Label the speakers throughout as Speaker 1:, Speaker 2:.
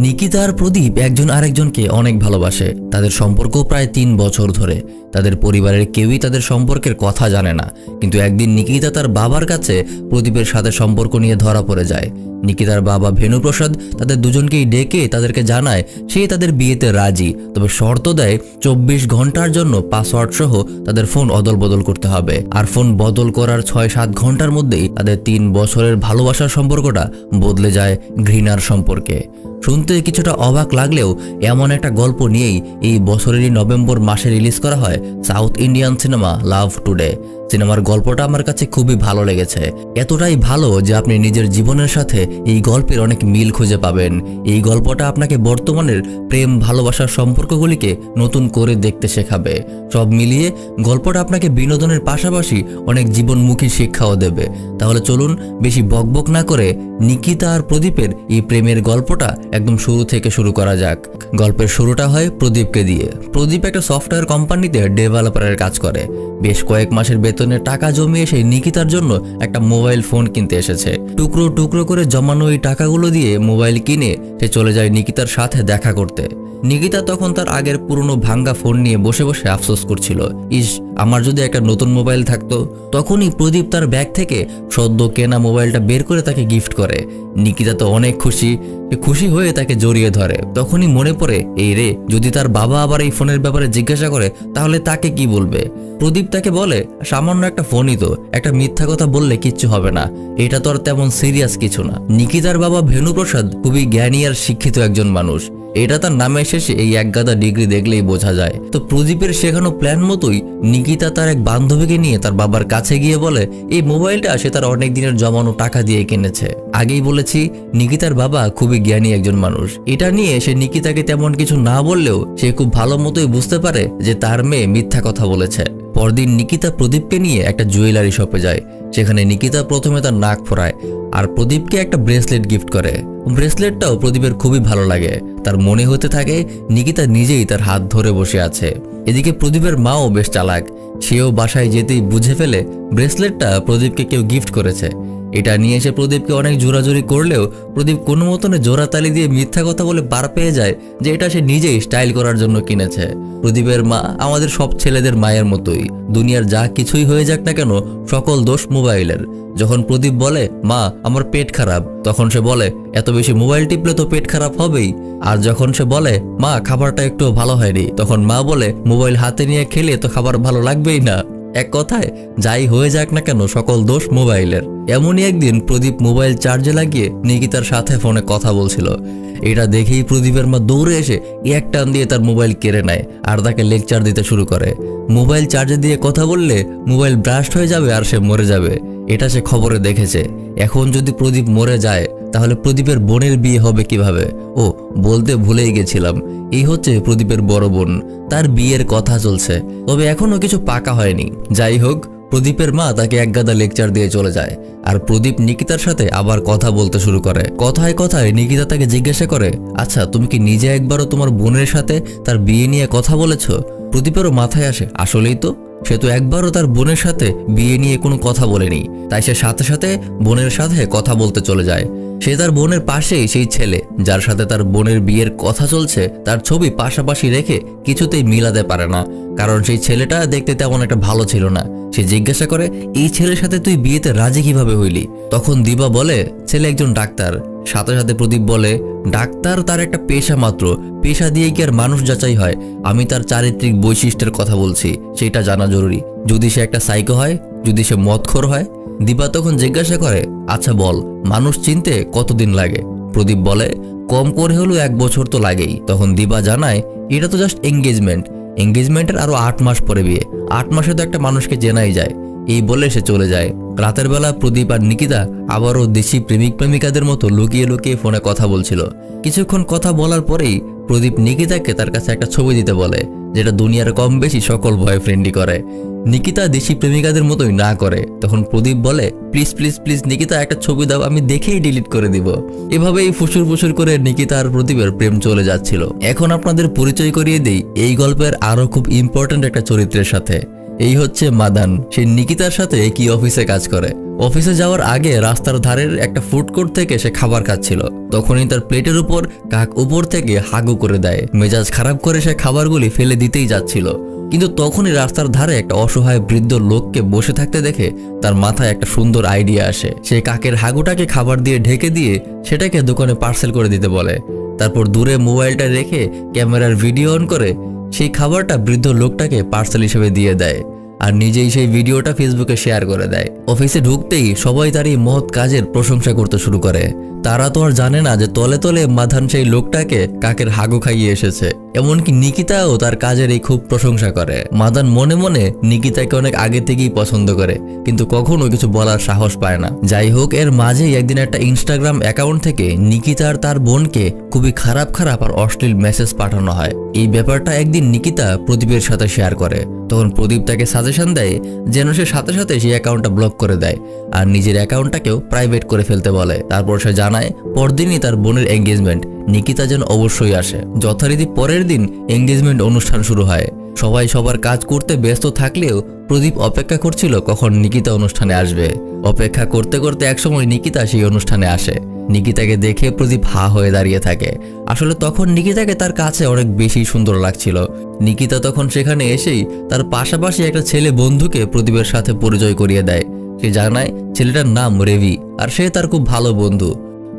Speaker 1: নিকিতা আর প্রদীপ একজন আরেকজনকে অনেক ভালোবাসে। তাদের সম্পর্ক প্রায় তিন বছর ধরে। তাদের পরিবারের কেউই তাদের সম্পর্কের কথা জানে না। কিন্তু একদিন নিকিতা তার বাবার কাছে প্রদীপের সাথে সম্পর্ক নিয়ে ধরা পড়ে যায়। নিকিতার বাবা ভেনুপ্রসাদ তাদের দুজনকেই ডেকে তাদেরকে জানায়, সে তাদের বিয়েতে রাজি। তবে শর্ত দেয়, চব্বিশ ঘণ্টার জন্য পাসওয়ার্ড সহ তাদের ফোন অদল বদল করতে হবে। আর ফোন বদল করার ছয় সাত ঘণ্টার মধ্যেই তাদের তিন বছরের ভালোবাসার সম্পর্কটা বদলে যায় ঘৃণার সম্পর্কে। শুনতে কিছুটা অবাক লাগলেও এমন একটা গল্প নিয়েই এই বছরেরই নভেম্বর মাসে রিলিজ করা হয় South Indian cinema Love Today. সিনেমার গল্পটা আমার কাছে খুবই ভালো লেগেছে। এতটাই ভালো যে আপনি নিজের জীবনের সাথে এই গল্পের অনেক মিল খুঁজে পাবেন। এই গল্পটা আপনাকে বর্তমানের প্রেম, ভালোবাসার সম্পর্কগুলিকে নতুন করে দেখতে শেখাবে। সব মিলিয়ে গল্পটা আপনাকে বিনোদনের পাশাপাশি অনেক জীবনমুখী শিক্ষাও দেবে। তাহলে চলুন বেশি বকবক না করে নিকিতা আর প্রদীপের এই প্রেমের গল্পটা একদম শুরু থেকে শুরু করা যাক। গল্পের শুরুটা হয় প্রদীপকে দিয়ে। প্রদীপ একটা সফটওয়্যার কোম্পানিতে ডেভেলপারের কাজ করে। বেশ কয়েক মাসের বেতনে টাকা জমিয়ে সেই নিকিতার জন্য একটা মোবাইল ফোন কিনতে এসেছে। টুকরো টুকরো করে জমানো এই টাকাগুলো দিয়ে মোবাইল কিনে সে চলে যায় নিকিতার সাথে দেখা করতে। নিকিতা তখন তার আগের পুরনো ভাঙ্গা ফোন নিয়ে বসে বসে আফসোস করছিল। ইস, আমার যদি একটা নতুন মোবাইল থাকতো, তখনই প্রদীপ তার ব্যাগ থেকে সদ্য কেনা মোবাইলটা বের করে তাকে গিফট করে। নিকিতা তো অনেক খুশি। খুশি হয়ে তাকে জড়িয়ে ধরে। তখনই মনে পড়ে, এই রে, যদি তার বাবা আবার এই ফোনের ব্যাপারে জিজ্ঞাসা করে, তাহলে তাকে কি বলবে? প্রদীপ তাকে বলে, সামান্য একটা ফোনই তো, একটা মিথ্যা কথা বললে কিচ্ছু হবে না। এটা তো আর তেমন সিরিয়াস কিছু না। নিকিতার বাবা ভেনুপ্রসাদ খুবই জ্ঞানী আর শিক্ষিত একজন মানুষ। এটা তার নামের শেষে এই একগাদা ডিগ্রি দেখলেই বোঝা যায়। তো প্রদীপের শেখানো প্ল্যান মতোই নিকিতা তার এক বান্ধবীকে নিয়ে তার বাবার কাছে গিয়ে বলে, এই মোবাইলটা সে তার অনেক দিনের জমানো টাকা দিয়ে কিনেছে। আগেই বলেছি, নিকিতার বাবা খুবই জ্ঞানী একজন মানুষ। এটা নিয়ে সে নিকিতাকে তেমন কিছু না বললেও সে খুব ভালো মতোই বুঝতে পারে যে তার মেয়ে মিথ্যা কথা বলেছে। পরদিন নিকিতা প্রদীপকে নিয়ে একটা জুয়েলারি শপে যায়, সেখানে নিকিতা প্রথমে তার নাক ফোরায় আর প্রদীপকে একটা ব্রেসলেট গিফট করে। ব্রেসলেটটাও প্রদীপের খুবই ভালো লাগে। তার মনে হতে থাকে নিকিতা নিজেই তার হাত ধরে বসে আছে। এদিকে প্রদীপের মাও বেশ চালাক। সেও বাসায় যেতেই বুঝে ফেলে ব্রেসলেটটা প্রদীপকে কেউ গিফট করেছে। এটা নিয়ে এসে প্রদীপকে অনেক জোরাজোরি করলেও প্রদীপ কোনো মতনে জোড়াতালি দিয়ে মিথ্যা কথা বলে বার পেয়ে যায় যে এটা সে নিজেই স্টাইল করার জন্য কিনেছে। প্রদীপের মা আমাদের সব ছেলেদের মায়ের মতোই। দুনিয়ার যা কিছুই হয়ে যাক না কেন, সকল দোষ মোবাইলের। যখন প্রদীপ বলে, মা, আমার পেট খারাপ, তখন সে বলে, এত বেশি মোবাইল টিপলে তো পেট খারাপ হবেই। আর যখন সে বলে, মা, খাবারটা একটু ভালো হয়নি, তখন মা বলে, মোবাইল হাতে নিয়ে খেলে তো খাবার ভালো লাগবেই না। এক কথায়, যাই হয়ে যাক না কেন, সকল দোষ মোবাইলের। এমনই একদিন প্রদীপ মোবাইল চার্জে লাগিয়ে নিকিতার সাথে ফোনে কথা বলছিল। এটা দেখেই প্রদীপের মা দৌড়ে এসে এক টান দিয়ে তার মোবাইল কেড়ে নেয় আর তাকে লেকচার দিতে শুরু করে। মোবাইল চার্জে দিয়ে কথা বললে মোবাইল ব্রাস্ট হয়ে যাবে আর সে মরে যাবে। এটা সে খবরে দেখেছে। এখন যদি প্রদীপ মরে যায় তাহলে প্রদীপের বোনের বিয়ে হবে কীভাবে? ও, বলতে ভুলেই গেছিলাম। এই হচ্ছে প্রদীপের বড় বোন। তার বিয়ের কথা চলছে। তবে এখনও কিছু পাকা হয়নি। যাই হোক, প্রদীপের মা তাকে একগাদা লেকচার দিয়ে চলে যায়। আর প্রদীপ নিকিতার সাথে আবার কথা বলতে শুরু করে। কথায় কথায় নিকিতা তাকে জিজ্ঞাসা করে আচ্ছা তুমি কি নিজে একবারও তোমার বোনের সাথে তার বিয়ে নিয়ে কথা বলেছ? প্রদীপেরও মাথায় আসে, আসলেই তো। সে তো একবারও তার বোনের সাথে বিয়ে নিয়ে কোনো কথা বলেনি। তাই সে সাথে সাথে বোনের সাথে কথা বলতে চলে যায়। সে তার বোনের পাশেই সেই ছেলে, যার সাথে তার বোনের বিয়ের কথা চলছে, তার ছবি পাশাপাশি রেখে কিছুতেই মিলাতে পারে না। কারণ সেই ছেলেটা দেখতে তেমন একটা ভালো ছিল না। সে জিজ্ঞাসা করে, এই ছেলের সাথে তুই বিয়েতে রাজি কীভাবে হইলি? তখন দিবা বলে, ছেলে একজন ডাক্তার। সাথে সাথে প্রদীপ বলে, ডাক্তার তার একটা পেশা মাত্র। পেশা দিয়ে কি আর মানুষ যাচাই হয়? আমি তার চারিত্রিক বৈশিষ্ট্যের কথা বলছি, সেটা জানা জরুরি। যদি সে একটা সাইকো হয়, যদি সে মদখোর হয়? দীপা তখন জিজ্ঞাসা করে আচ্ছা বল, মানুষ চিনতে কতদিন লাগে? প্রদীপ বলে, কম করে হলেও এক বছর তো লাগেই। তখন দীপা জানায়, এটা তো জাস্ট এঙ্গেজমেন্ট এঙ্গেজমেন্টের আরও আট মাস পরে বিয়ে। আট মাসে তো একটা মানুষকে জেনাই যায়। এই বলে সে চলে যায়। রাতের বেলা প্রদীপ আর নিকিতা আবারও দেশি প্রেমিক প্রেমিকাদের মতো লুকিয়ে লুকিয়ে ফোনে কথা বলছিল। কিছুক্ষণ কথা বলার পরেই প্রদীপ নিকিতাকে তার কাছে একটা ছবি দিতে বলে, যেটা দুনিয়ার কম বেশি সকল বয়ফ্রেন্ডই করে। নিকিতা দেশি প্রেমিকাদের মতোই না করে। তখন প্রদীপ বলে, প্লিজ প্লিজ প্লিজ, নিকিতা, একটা ছবি দাও, আমি দেখেই ডিলিট করে দিব। এভাবেই ফুসুর ফুসুর করে নিকিতা আর প্রদীপের প্রেম চলে যাচ্ছিল। এখন আপনাদের পরিচয় করিয়ে দেই, এই গল্পের আরও খুব ইম্পর্ট্যান্ট একটা চরিত্রের সাথে। এই হচ্ছে মাদান। সে নিকিতার সাথে কি অফিসে কাজ করে। অফিসে যাওয়ার আগে রাস্তার ধারের একটা ফুড কোর্ট থেকে সে খাবার খাচ্ছিল। তখনই তার প্লেটের উপর কাক উপর থেকে হাগু করে দেয়। মেজাজ খারাপ করে সে খাবারগুলি ফেলে দিতেই যাচ্ছিল। কিন্তু তখনই রাস্তার ধারে একটা অসহায় বৃদ্ধ লোককে বসে থাকতে দেখে তার মাথায় একটা সুন্দর আইডিয়া আসে। সে কাকের হাগুটাকে খাবার দিয়ে ঢেকে দিয়ে সেটাকে দোকানে পার্সেল করে দিতে বলে। তারপর দূরে মোবাইলটা রেখে ক্যামেরার ভিডিও অন করে সেই খাবারটা বৃদ্ধ লোকটাকে পার্সেল হিসেবে দিয়ে দেয় আর নিজেই সেই ভিডিওটা ফেসবুকে শেয়ার করে দেয়। অফিসে ঢুকতেই সবাই তার এই মহৎ কাজের প্রশংসা করতে শুরু করে। তারা তো আর জানে না যে তলে তলে মাধান সেই লোকটাকে কাকের হাগু খাইয়ে এসেছে। এমনকি নিকিতাও তার কাজের এই খুব প্রশংসা করে। মাদান মনে মনে নিকিতাকে অনেক আগে থেকেই পছন্দ করে, কিন্তু কখনো কিছু বলার সাহস পায় না। যাই হোক, এর মাঝেই একদিন একটা ইনস্টাগ্রাম অ্যাকাউন্ট থেকে নিকিতা আর তার বোনকে খুবই খারাপ খারাপ আর অশ্লীল মেসেজ পাঠানো হয়। এই ব্যাপারটা একদিন নিকিতা প্রদীপের সাথে শেয়ার করে। তখন প্রদীপ তাকে সাজেশন দেয় যেন সে সাথে সাথে সেই অ্যাকাউন্টটা ব্লক করে দেয় আর নিজের অ্যাকাউন্টটাকেও প্রাইভেট করে ফেলতে বলে। তারপর সে জানায়, পরদিনই তার বোনের এঙ্গেজমেন্ট নিকিতা যেন অবশ্যই আসে। যথারীতি পরের দিন এঙ্গেজমেন্ট অনুষ্ঠান শুরু হয়। সবাই সবার কাজ করতে ব্যস্ত থাকলেও প্রদীপ অপেক্ষা করছিল কখন নিকিতা অনুষ্ঠানে আসবে। অপেক্ষা করতে করতে একসময় নিকিতা সেই অনুষ্ঠানে আসে। নিকিতাকে দেখে প্রদীপ হা হয়ে দাঁড়িয়ে থাকে। আসলে তখন নিকিতাকে তার কাছে অনেক বেশি সুন্দর লাগছিল। নিকিতা তখন সেখানে এসেই তার পাশাপাশি একটা ছেলে বন্ধুকে প্রদীপের সাথে পরিচয় করিয়ে দেয়। সে জানায়, ছেলেটার নাম রেভি আর সে তার খুব ভালো বন্ধু।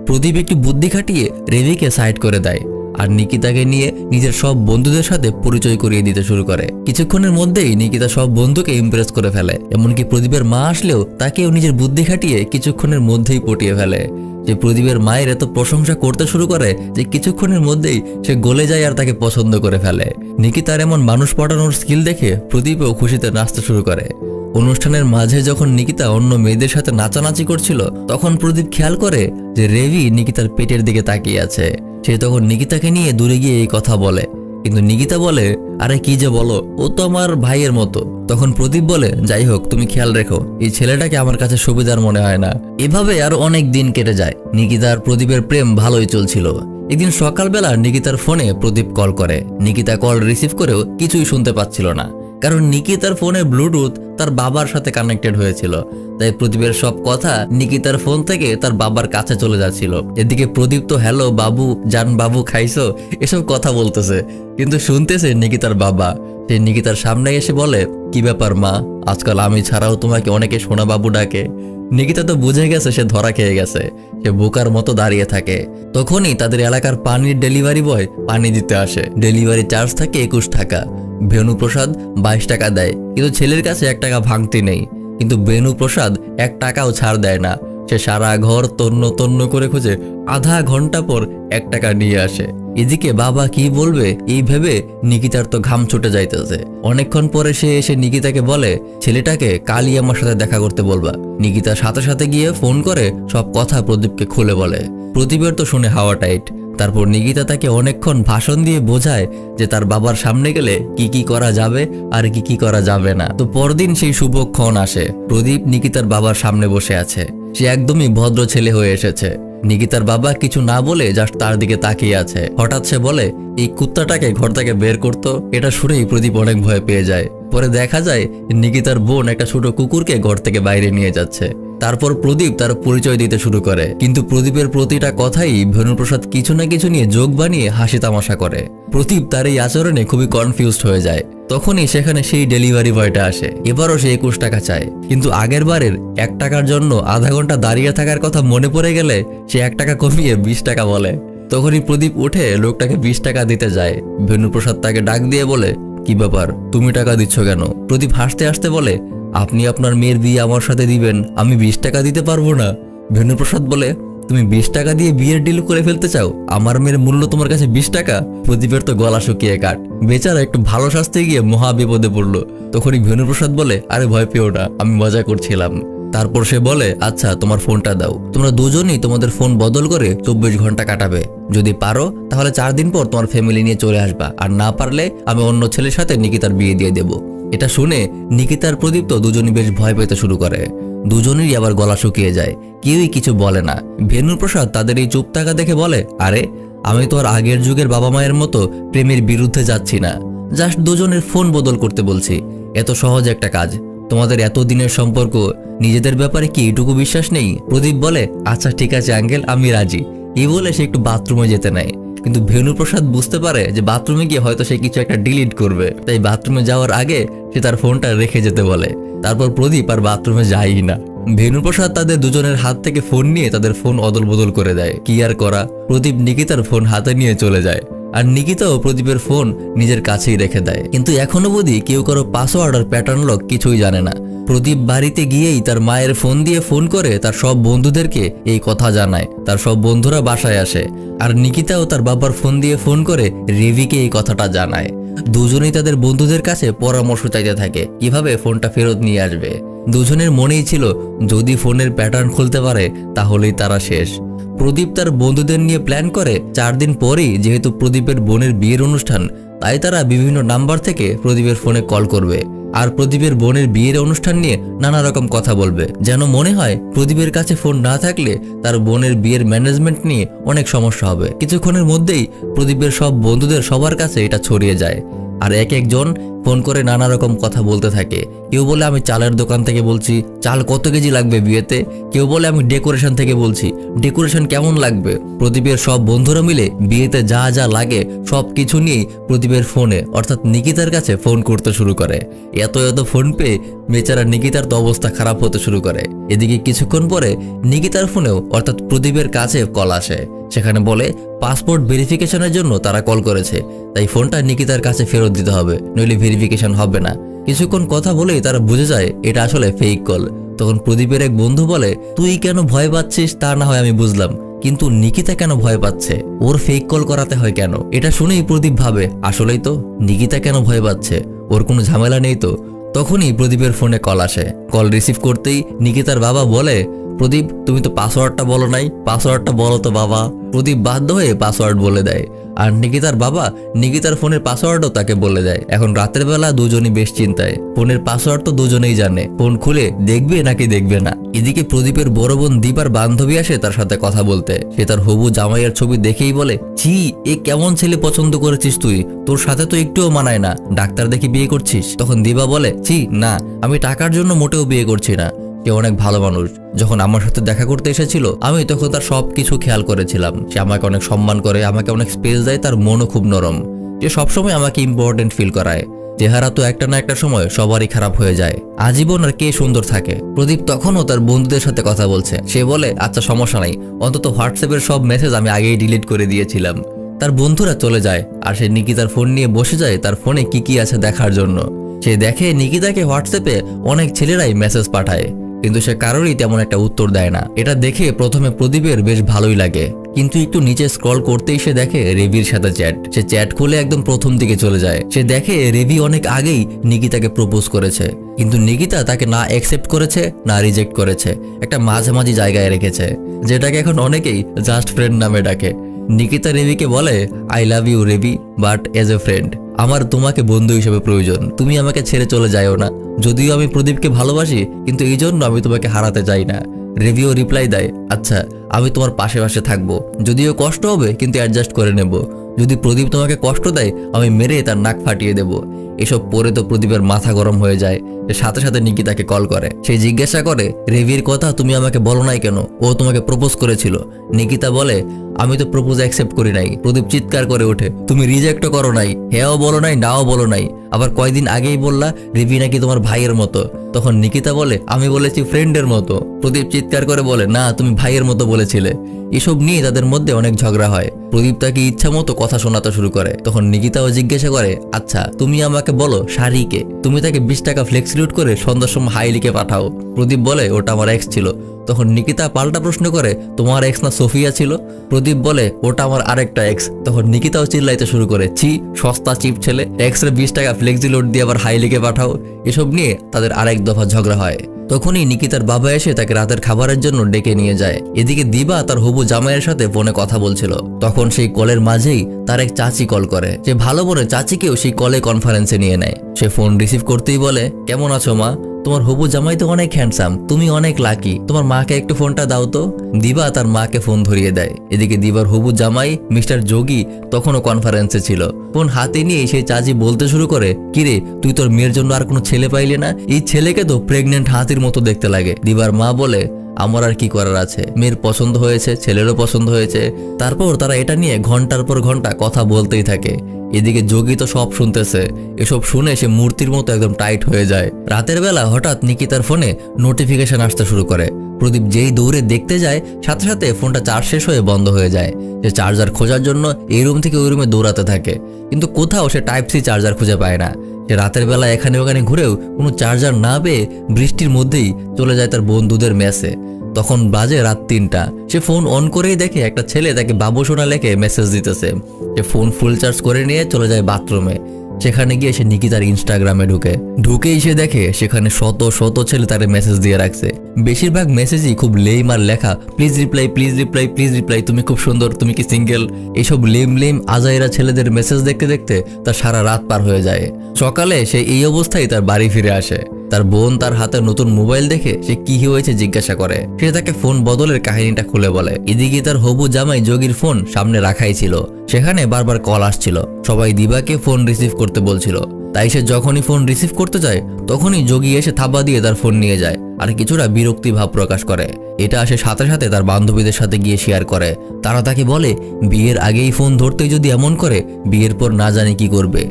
Speaker 1: প্রদীপ একটি বুদ্ধি খাটিয়ে রেভিকে সাইড করে দেয়, আর নিকিতাকে নিয়ে নিজের সব বন্ধুদের সাথে পরিচয় করিয়ে দিতে শুরু করে। কিছুক্ষণের মধ্যেই নিকিতা সব বন্ধুকে ইমপ্রেস করে ফেলে, এমনকি প্রদীপের মা আসলেও তাকেও নিজের বুদ্ধি খাটিয়ে কিছুক্ষণের মধ্যেই পটিয়ে ফেলে। যে প্রদীপের মায়ের এত প্রশংসা করতে শুরু করে, যে কিছুক্ষণের মধ্যেই সে গলে যায় আর তাকে পছন্দ করে ফেলে। নিকিতার এমন মানুষ পটানোর স্কিল দেখে প্রদীপও খুশিতে নাচতে শুরু করে। অনুষ্ঠানের মাঝে যখন নিকিতা অন্য মেয়েদের সাথে নাচানাচি করছিল, তখন প্রদীপ খেয়াল করে যে রেভি নিকিতার পেটের দিকে তাকিয়ে আছে। সে তখন নিকিতাকে নিয়ে দূরে গিয়ে এই কথা বলে। কিন্তু নিকিতা বলে, আরে কি যে বলো, ও তো আমার ভাইয়ের মতো। তখন প্রদীপ বলে, যাই হোক, তুমি খেয়াল রেখো, এই ছেলেটাকে আমার কাছে সুবিধার মনে হয় না। এভাবে আর অনেক দিন কেটে যায়। নিকিতা আর প্রদীপের প্রেম ভালোই চলছিল। একদিন সকালবেলা নিকিতার ফোনে প্রদীপ কল করে। নিকিতা কল রিসিভ করেও কিছুই শুনতে পাচ্ছিল না। কারণ নিকিতার ফোনে ব্লুটুথ তার বাবার সাথে কানেক্টেড হয়েছিল। তাই প্রদীপের সব কথা নিকিতার ফোন থেকে তার বাবার কাছে চলে যাচ্ছিল। এদিকে প্রদীপ তো হ্যালো বাবু, জান বাবু, খাইছো? এসব কথা বলতেছে। কিন্তু শুনতেছে নিকিতার বাবা। সে নিকিতার সামনে এসে বলে, কি ব্যাপার মা? আজকাল আমি ছাড়াও তোমাকে অনেকে সোনা বাবু ডাকে। নিকিতা তো বুঝে গেছে সে ধরা খেয়ে গেছে। সে বোকার মতো দাঁড়িয়ে থাকে। তখনই তাদের এলাকার পানির ডেলিভারি বয় পানি দিতে আসে। ডেলিভারি চার্জ থাকে একুশ টাকা। বেণুপ্রসাদ বাইশ টাকা দেয়। কিন্তু ছেলের কাছে এক টাকা ভাঙতি নেই। কিন্তু বেণুপ্রসাদ এক টাকাও ছাড় দেয় না। সে সারা ঘর তন্ন তন্ন করে খুঁজে আধা ঘণ্টা পর এক টাকা নিয়ে আসে। এদিকে বাবা কি বলবে, এই ভেবে নিকিতার তো ঘাম ছুটে যাইতেছে। অনেকক্ষণ পরে সে এসে নিকিতাকে বলে, ছেলেটাকে কালই আমার সাথে দেখা করতে বলবা। নিকিতার সাথে সাথে গিয়ে ফোন করে সব কথা প্রদীপকে খুলে বলে। প্রদীপের তো শুনে হাওয়া টাইট। তারপর নিকিতা তাকে অনেকক্ষণ ভাষণ দিয়ে বোঝায় যে তার বাবার সামনে গেলে কি কি করা যাবে আর কি কি করা যাবে না। তো পরদিন সেই শুভক্ষণ আসে। প্রদীপ নিকিতার বাবার সামনে বসে আছে। সে একদমই ভদ্র ছেলে হয়ে এসেছে। নিকিতার বাবা কিছু না বলে জাস্ট তার দিকে তাকিয়ে আছে। হঠাৎ সে বলে, এই কুত্তাটাকে ঘর থেকে বের করতো, এটা শুনেই প্রদীপ অনেক ভয় পেয়ে যায়। পরে দেখা যায় নিকিতার বোন একটা ছোট কুকুরকে ঘর থেকে বাইরে নিয়ে যাচ্ছে। তারপর প্রদীপ তার পরিচয় দিতে শুরু করে। কিন্তু প্রদীপের প্রতিটা কথাই ভেনুপ্রসাদ কিছু না কিছু নিয়ে যোগ বানিয়ে হাসি তামাশা করে। প্রদীপ তার এই আচরণে খুবই কনফিউজড হয়ে যায়। তখনই সেখানে সেই ডেলিভারি বয়টা আসে। এবারও সে একুশ টাকা চায়। কিন্তু আগের বারের এক টাকার জন্য আধা ঘণ্টা দাঁড়িয়ে থাকার কথা মনে পড়ে গেলে সে এক টাকা কমিয়ে বিশ টাকা বলে। তখনই প্রদীপ উঠে লোকটাকে বিশ টাকা দিতে যায়। ভেনুপ্রসাদ তাকে ডাক দিয়ে বলে কি ব্যাপার? তুমি টাকা দিচ্ছ কেন? প্রদীপ হাসতে হাসতে বলে, আপনি আপনার মেয়ের বিয়ে আমার সাথে দিবেন, আমি বিশ টাকা দিতে পারব না। ভেনুপ্রসাদ বলে, তুমি বিশ টাকা দিয়ে বিয়ের ডিল করে ফেলতে চাও? আমার মেয়ের মূল্য তোমার কাছে বিশ টাকা? প্রদীপের তো গলা শুকিয়ে কাট বেচারা একটু ভালো শাস্তে গিয়ে মহা বিপদে পড়ল। তখনই ভেনুপ্রসাদ বলে, আরে ভয় পেও না, আমি মজা করছিলাম। তারপর সে বলে আচ্ছা তোমার ফোনটা দাও। তোমরা দুজনই তোমাদের ফোন বদল করে চব্বিশ ঘণ্টা কাটাবে। যদি পারো, তাহলে চার দিন পর তোমার ফ্যামিলি নিয়ে চলে আসবা। আর না পারলে, আমি অন্য ছেলের সাথে নিকিতার বিয়ে দিয়ে দেব। এটা শুনে নিকিতার প্রদীপ তো দুজনই বেশ ভয় পেতে শুরু করে। দুজনেরই আবার গলা শুকিয়ে যায়। কেউই কিছু বলে না। ভেনুপ্রসাদ তাদের এই চুপ থাকা দেখে বলে, আরে, আমি তো আর আগের যুগের বাবা মায়ের মতো প্রেমের বিরুদ্ধে যাচ্ছি না। জাস্ট দুজনের ফোন বদল করতে বলছি। এত সহজ একটা কাজ। তোমাদের এত দিনের সম্পর্ক, নিজেদের ব্যাপারে কি এটুকু বিশ্বাস নেই? প্রদীপ বলে আচ্ছা ঠিক আছে, আঙ্কেল, আমি রাজি। এই বলে সে একটু বাথরুমে যেতে নেয়। কিন্তু ভেনুপ্রসাদ বুঝতে পারে যে বাথরুমে গিয়ে হয়তো সে কিছু একটা ডিলিট করবে। তাই বাথরুমে যাওয়ার আগে সে তার ফোনটা রেখে যেতে বলে। তারপর প্রদীপ আর বাথরুমে যায়ই না। ভেনুপ্রসাদ তাদের দুজনের হাত থেকে ফোন নিয়ে তাদের ফোন অদল বদল করে দেয়। কি আর করা? প্রদীপ নিকিতার ফোন হাতে নিয়ে চলে যায়। আর নিকিতাও প্রদীপের ফোন নিজের কাছেই রেখে দেয়। কিন্তু এখনও বুঝি কেউ কারও পাসওয়ার্ড আর প্যাটার্ন লক কিছুই জানে না। প্রদীপ বাড়িতে গিয়েই তার মায়ের ফোন দিয়ে ফোন করে তার সব বন্ধুদেরকে এই কথা জানায়। তার সব বন্ধুরা বাসায় আসে আর নিকিতাও তার বাবার ফোন দিয়ে ফোন করে রেভিকে এই কথাটা জানায়। দুজনেই তাদের বন্ধুদের কাছে পরামর্শ চাইতে থাকে, কীভাবে ফোনটা ফেরত নিয়ে আসবে। দুজনের মনেই ছিল, যদি ফোনের প্যাটার্ন খুলতে পারে, তাহলেই তারা শেষ। প্রদীপ তার বন্ধুদের নিয়ে প্ল্যান করে, চার দিন পরেই যেহেতু প্রদীপের বোনের বিয়ের অনুষ্ঠান, তাই তারা বিভিন্ন নাম্বার থেকে প্রদীপের ফোনে কল করবে। আর প্রদীপের বোনের বিয়ের অনুষ্ঠান নিয়ে নানা রকম কথা বলবে। যেন মনে হয়, প্রদীপের কাছে ফোন না থাকলে তার বোনের বিয়ের ম্যানেজমেন্ট নিয়ে অনেক সমস্যা হবে। কিছুক্ষণের মধ্যেই প্রদীপের সব বন্ধুদের সবার কাছে এটা ছড়িয়ে যায়। আর এক একজন ফোন করে নানা রকম কথা বলতে থাকে। কেউ বলে, আমি চালের দোকান থেকে বলছি, চাল কত কেজি লাগবে বিয়েতে? কেউ বলে, আমি ডেকোরেশন থেকে বলছি ডেকোরেশন কেমন লাগবে? প্রদীপের সব বন্ধুরা মিলে বিয়েতে যা যা লাগে সব কিছু নিয়েই প্রদীপের ফোনে, অর্থাৎ নিকিতার কাছে ফোন করতে শুরু করে। এত এত ফোন পেয়ে বেচারা নিকিতার তো অবস্থা খারাপ হতে শুরু করে। এদিকে কিছুক্ষণ পরে নিকিতার ফোনেও, অর্থাৎ প্রদীপের কাছে কল আসে। সেখানে বলে পাসপোর্ট ভেরিফিকেশনের জন্য তারা কল করেছে, তাই ফোনটা নিকিতার কাছে ফেরত দিতে হবে, নইলে ভেরিফিকেশন হবে না। কিছুক্ষণ কথা বলেই তারা বুঝে যায় এটা আসলে ফেক কল তখন প্রদীপের এক বন্ধু বলে, তুই কেন ভয় পাচ্ছিস? তা না হয় আমি বুঝলাম। কিন্তু নিকিতা কেন ভয় পাচ্ছে? ওর ফেক কল করাতে হয় কেন? এটা শুনেই প্রদীপ ভাবে, আসলেই তো, নিকিতা কেন ভয় পাচ্ছে? ওর কোনো ঝামেলা নেই তো? তখনই প্রদীপের ফোনে কল আসে। কল রিসিভ করতেই নিকিতার বাবা বলে প্রদীপ, তুমি তো পাসওয়ার্ডটা বলো নাই। পাসওয়ার্ডটা বলো তো বাবা। প্রদীপ বাধ্য হয়ে পাসওয়ার্ড বলে দেয়। আর নিকিতার বাবা নিকিতার ফোনের পাসওয়ার্ডও তাকে বলে দেয়। এখন রাতের বেলা দুজনই বেশ চিন্তায়। ফোনের পাসওয়ার্ড তো দুজনেই জানে। ফোন খুলে দেখবে নাকি দেখবে না। এদিকে প্রদীপের বড় বোন দীপার বান্ধবী আসে তার সাথে কথা বলতে। সে তার হবু জামাইয়ের ছবি দেখেই বলে, ছি, এ কেমন ছেলে পছন্দ করেছিস তুই? তোর সাথে তো একটুও মানায় না। ডাক্তার দেখে বিয়ে করছিস? তখন দিবা বলে, ছি, না, আমি টাকার জন্য মোটেও বিয়ে করছি না। সে অনেক ভালো মানুষ। যখন আমার সাথে দেখা করতে এসেছিল, আমি তখন তার সব কিছু খেয়াল করেছিলাম। সে আমাকে অনেক সম্মান করে, আমাকে অনেক স্পেস দেয়, তার মনও খুব নরম। সে সবসময় আমাকে ইম্পর্টেন্ট ফিল করায়। চেহারা তো একটা না একটা সময় সবারই খারাপ হয়ে যায়। আজীবন আর কে সুন্দর থাকে? প্রদীপ তখনও তার বন্ধুদের সাথে কথা বলছে। সে বলে আচ্ছা সমস্যা নাই। অন্তত হোয়াটসঅ্যাপের সব মেসেজ আমি আগেই ডিলিট করে দিয়েছিলাম। তার বন্ধুরা চলে যায়, আর সে নিকিতার ফোন নিয়ে বসে যায় তার ফোনে কি কি আছে দেখার জন্য। সে দেখে নিকিতাকে হোয়াটসঅ্যাপে অনেক ছেলেরাই মেসেজ পাঠায়। কিন্তু সে কারোরই তেমন একটা উত্তর দেয় না। এটা দেখে প্রথমে প্রদীপের বেশ ভালোই লাগে। কিন্তু একটু নিচে স্ক্রল করতেই সে দেখে রেভির সাথে চ্যাট সে চ্যাট খুলে একদম প্রথম দিকে চলে যায়। সে দেখে রেভি অনেক আগেই নিকিতাকে প্রপোজ করেছে। কিন্তু নিকিতা তাকে না অ্যাকসেপ্ট করেছে, না রিজেক্ট করেছে। একটা মাঝামাঝি জায়গায় রেখেছে। যেটাকে এখন অনেকেই জাস্ট ফ্রেন্ড নামে ডাকে। নিকিতা রেভিকে বলে I love you Revi but as a friend আমার তোমাকে বন্ধু হিসেবে প্রয়োজন। তুমি আমাকে ছেড়ে চলে যাও না। যদিও আমি প্রদীপকে ভালোবাসি, কিন্তু এই জন্য আমি তোমাকে হারাতে চাই না। রেভিও রিপ্লাই দেয় আচ্ছা আমি তোমার পাশে পাশে থাকব। যদিও কষ্ট হবে, কিন্তু অ্যাডজাস্ট করে নেব। যদি প্রদীপ তোমাকে কষ্ট দেয়, আমি মেরে তার নাক ফাটিয়ে দেব। এসব পরে তো প্রদীপের মাথা গরম হয়ে যায়। সাথে সাথে নিকিতাকে কল করে। সে জিজ্ঞাসা করে রেভির কথা তুমি আমাকে বলো নাই কেন? ও তোমাকে প্রপোজ করেছিল। নিকিতা বলে আমি তো প্রপোজ অ্যাকসেপ্ট করি নাই। প্রদীপ চিৎকার করে ওঠে, তুমি রিজেক্টও করো নাই হ্যাঁও বলো নাই, নাও বলো নাই। আবার কয়দিন আগেই বললা, রিভি নাকি তোমার ভাইয়ের মতো। তখন নিকিতা বলে, আমি বলেছি ফ্রেন্ডের মতো। প্রদীপ চিৎকার করে বলে, না, তুমি ভাইয়ের মতো বলেছিলে। এসব নিয়ে তাদের মধ্যে অনেক ঝগড়া হয়। প্রদীপ তাকে ইচ্ছা মতো কথা শোনাতে শুরু করে। তখন নিকিতাও জিজ্ঞাসা করে আচ্ছা তুমি আমাকে বলো শাড়িকে তুমি তাকে বিশ টাকা ফ্লেক্সিলিউট করে সন্ধ্যার সময় হাইলিকে পাঠাও। প্রদীপ বলে, ওটা আমার এক্স ছিল। তখন নিকিতা পাল্টা প্রশ্ন করে, তোমার এক্স না সোফিয়া ছিল? প্রদীপ বলে, ওটা আমার আরেকটা এক্স তখন নিকিতাও চিল্লাইতে শুরু করে, ছি, সস্তা চিপ ছেলে। এক্স রে বিশ টাকা ফ্লেক্সি লোড দিয়ে আবার হাইলিকে পাঠাও। এসব নিয়ে তাদের আরেক দফা ঝগড়া হয়। তখনই নিকিতার বাবা এসে তাকে রাতের খাবারের জন্য ডেকে নিয়ে যায়। এদিকে দিবা তার হবু জামাইয়ের সাথে ফোনে কথা বলছিল। তখন সেই কলের মাঝেই তার এক চাচি কল করে। সে ভালো মনে চাচিকেও সেই কলে কনফারেন্সে নিয়ে নেয়। সে ফোন রিসিভ করতেই বলে, কেমন আছো মা? তোমার হবু জামাই তো অনেক হ্যান্ডসাম তুমি অনেক লাকি তোমার মাকে একটু ফোনটা দাও তো। দিবা তার মাকে ফোন ধরিয়ে দেয়। এদিকে দিবার হবু জামাই, মিস্টার যোগী তখনও কনফারেন্সে ছিল। ফোন হাতে নিয়ে সেই চাচি বলতে শুরু করে, কিরে, তুই তোর মেয়ের জন্য আর কোনো ছেলে পাইলে না? এই ছেলেকে তো প্রেগনেন্ট হাতির মতো দেখতে লাগে। দিবার মা বলে আমার আর কি করার আছে? মেয়ের পছন্দ হয়েছে, ছেলেরও পছন্দ হয়েছে। তারপর তারা এটা নিয়ে ঘণ্টার পর ঘণ্টা কথা বলতেই থাকে। এদিকে যোগী তো সব শুনতেছে। এসব শুনে সে মূর্তির মতো একদম টাইট হয়ে যায়। রাতের বেলা হঠাৎ নিকিতার ফোনে নোটিফিকেশন আসতে শুরু করে। প্রদীপ যেই দৌড়ে দেখতে যায়, সাথে সাথে ফোনটা চার্জ শেষ হয়ে বন্ধ হয়ে যায়। সে চার্জার খোঁজার জন্য এই রুম থেকে ওই রুমে দৌড়াতে থাকে। কিন্তু কোথাও সে টাইপ সি চার্জার খুঁজে পায় না। রাতের বেলা এখানে ওখানে ঘুরেও কোনো চার্জার না পেয়ে বৃষ্টির মধ্যেই চলে যায় তার বন্ধুদের মেসে। তখন বাজে রাত তিনটা। সে ফোন অন করেই দেখে একটা ছেলে তাকে বাবু সোনা লেখে মেসেজ দিতেছে। সে ফোন ফুল চার্জ করে নিয়ে চলে যায় বাথরুমে। সেখানে গিয়ে সে নিকি তার ইনস্টাগ্রামে ঢুকে। ঢুকেই সে দেখে সেখানে শত শত ছেলে তার মেসেজ দিয়ে রাখছে। বেশিরভাগ মেসেজই খুব লেম আর লেখা please reply please reply please reply তুমি খুব সুন্দর, তুমি কি সিঙ্গেল এইসব লেম লেম আজাইরা ছেলেদের মেসেজ দেখতে দেখতে তার সারা রাত পার হয়ে যায়। সকালে সে এই অবস্থায় তার বাড়ি ফিরে আসে। তার বোন তার হাতে নতুন মোবাইল দেখে সে কি হয়েছে জিজ্ঞাসা করে। সে তাকে ফোন বদলের কাহিনীটা খুলে বলে। এদিকে তার হবু জামাই যোগীর ফোন সামনে রাখাই ছিল। সেখানে বারবার কল আসছিল। সবাই দিবাকে ফোন রিসিভ করতে বলছিল। তাই সে যখনই ফোন রিসিভ করতে যায়, তখনই যোগী এসে থাবা দিয়ে তার ফোন নিয়ে যায় আর কিছুটা বিরক্তি ভাব প্রকাশ করে। এটা আসে সাথে সাথে তার বান্ধবীদের সাথে গিয়ে শেয়ার করে। তারা তাকে বলে, বিয়ের আগেই ফোন ধরতেই যদি এমন করে, বিয়ের পর না জানে কি করবে।